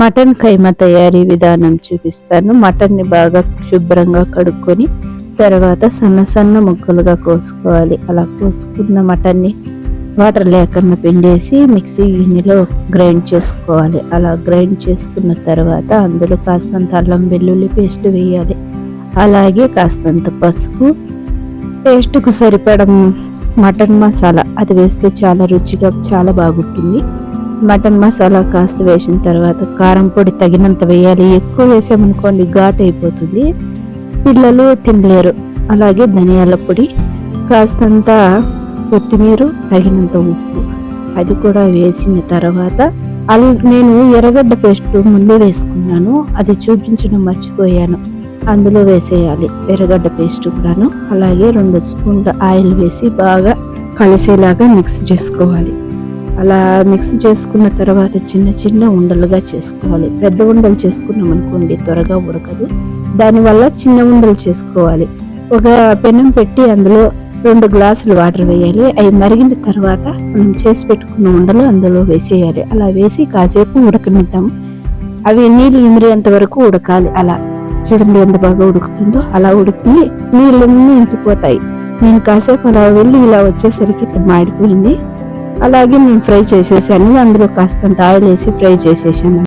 Mutton కైమా తయారీ విధానం చూపిస్తాను. మటన్ని బాగా శుభ్రంగా కడుక్కొని తర్వాత సన్న సన్న ముక్కలుగా కోసుకోవాలి. అలా కోసుకున్న మటన్ని వాటర్ లేకుండా పిండేసి మిక్సీ గిన్నెలో గ్రైండ్ చేసుకోవాలి. అలా గ్రైండ్ చేసుకున్న తర్వాత అందులో కాస్తంత అల్లం వెల్లుల్లి పేస్ట్ వేయాలి. అలాగే కాస్తంత పసుపు. పేస్ట్కు సరిపడం మటన్ మసాలా. అది వేస్తే చాలా రుచిగా చాలా బాగుంటుంది. మటన్ మసాలా కాస్త వేసిన తర్వాత కారం పొడి తగినంత వేయాలి. ఎక్కువ వేసామనుకోండి ఘాట్ అయిపోతుంది. పిల్లలు తినలేరు. అలాగే ధనియాల పొడి కాస్తంత కొత్తిమీర తగినంత ఉప్పు. అది కూడా వేసిన తర్వాత అల్ నేను ఎర్రగడ్డ పేస్ట్ ముందే వేసుకున్నాను. అది చూపించడం మర్చిపోయాను. అందులో వేసేయాలి ఎర్రగడ్డ పేస్ట్ కూడాను. అలాగే రెండు స్పూన్ల ఆయిల్ వేసి బాగా కలిసేలాగా మిక్స్ చేసుకోవాలి. అలా మిక్స్ చేసుకున్న తర్వాత చిన్న చిన్న ఉండలుగా చేసుకోవాలి. పెద్ద ఉండలు చేసుకున్నాం అనుకోండి త్వరగా ఉడకదు దానివల్ల చిన్న ఉండలు చేసుకోవాలి. ఒక పెనం పెట్టి అందులో రెండు గ్లాసులు వాటర్ వేయాలి. అవి మరిగిన తర్వాత మనం చేసి పెట్టుకున్న ఉండలు అందులో వేసేయాలి. అలా వేసి కాసేపు ఉడకనిద్దాం. అవి నీళ్ళు ఇమిరేంత వరకు ఉడకాలి. అలా. చూడండి ఎంత బాగా ఉడుకుతుందో. అలా ఉడికి నీళ్ళన్నీ ఇంకిపోతాయి. నేను కాసేపు అలా వెళ్ళి ఇలా వచ్చేసరికి ఇక్కడ మాడిపోయింది. అలాగే నేను ఫ్రై చేసేసాను. అందులో కాస్తంత ఆయిల్ వేసి ఫ్రై చేసేసాను.